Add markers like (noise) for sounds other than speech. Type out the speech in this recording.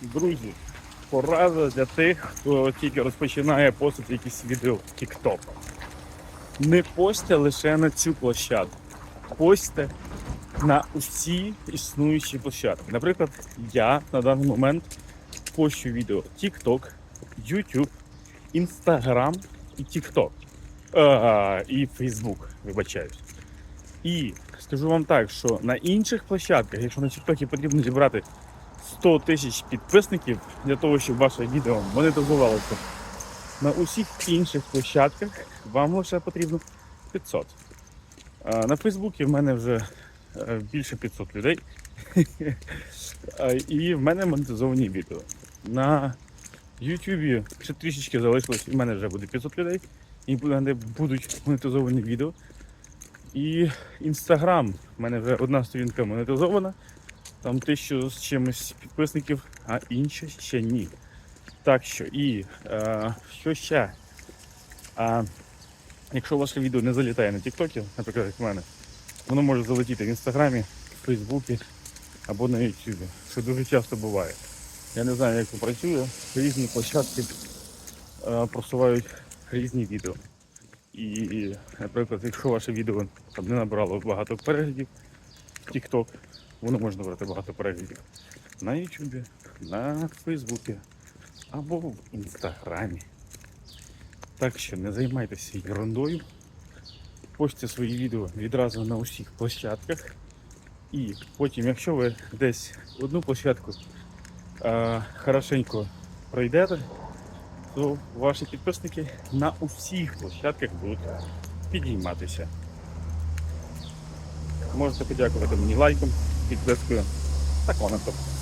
Друзі, порада для тих, хто тільки розпочинає постити якісь відео в TikTok. Не постьте лише на цю площадку. Постьте на усі існуючі площадки. Наприклад, я на даний момент пощу відео TikTok, YouTube, Instagram і TikTok. А, і Facebook, вибачаюсь. І скажу вам так, що на інших площадках, якщо на TikTok потрібно зібрати 100 тисяч підписників для того, щоб ваше відео монетизувалося, на усіх інших площадках вам лише потрібно 500. На Фейсбуці в мене вже е, більше 500 людей. (laughs) І в мене монетизовані відео. На Ютубі ще трішечки залишилось, і в мене вже буде 500 людей. І в будуть монетизовані відео. І Інстаграм. У мене вже одна сторінка монетизована. Там тисячу з чимось підписників, а інші ще ні. Так що, і е, що ще? А, якщо ваше відео не залітає на Тіктокі, наприклад, як в мене, воно може залетіти в інстаграмі, в Фейсбуці або на Ютубі, що дуже часто буває. Я не знаю, як це працює. Різні площадки е, просувають різні відео. І, наприклад, якщо ваше відео там, не набрало багато переглядів в TikTok, воно може набрати багато переглядів на YouTube, на Фейсбуці або в Інстаграмі. Так що не займайтеся ерундою. Постите свої відео відразу на усіх площадках. І потім, якщо ви десь одну площадку е, хорошенько пройдете, то ваші підписники на усіх площадках будуть підійматися. Можете подякувати мені лайком, ফিডব্যাকগুলো তা কমেন্ট করতে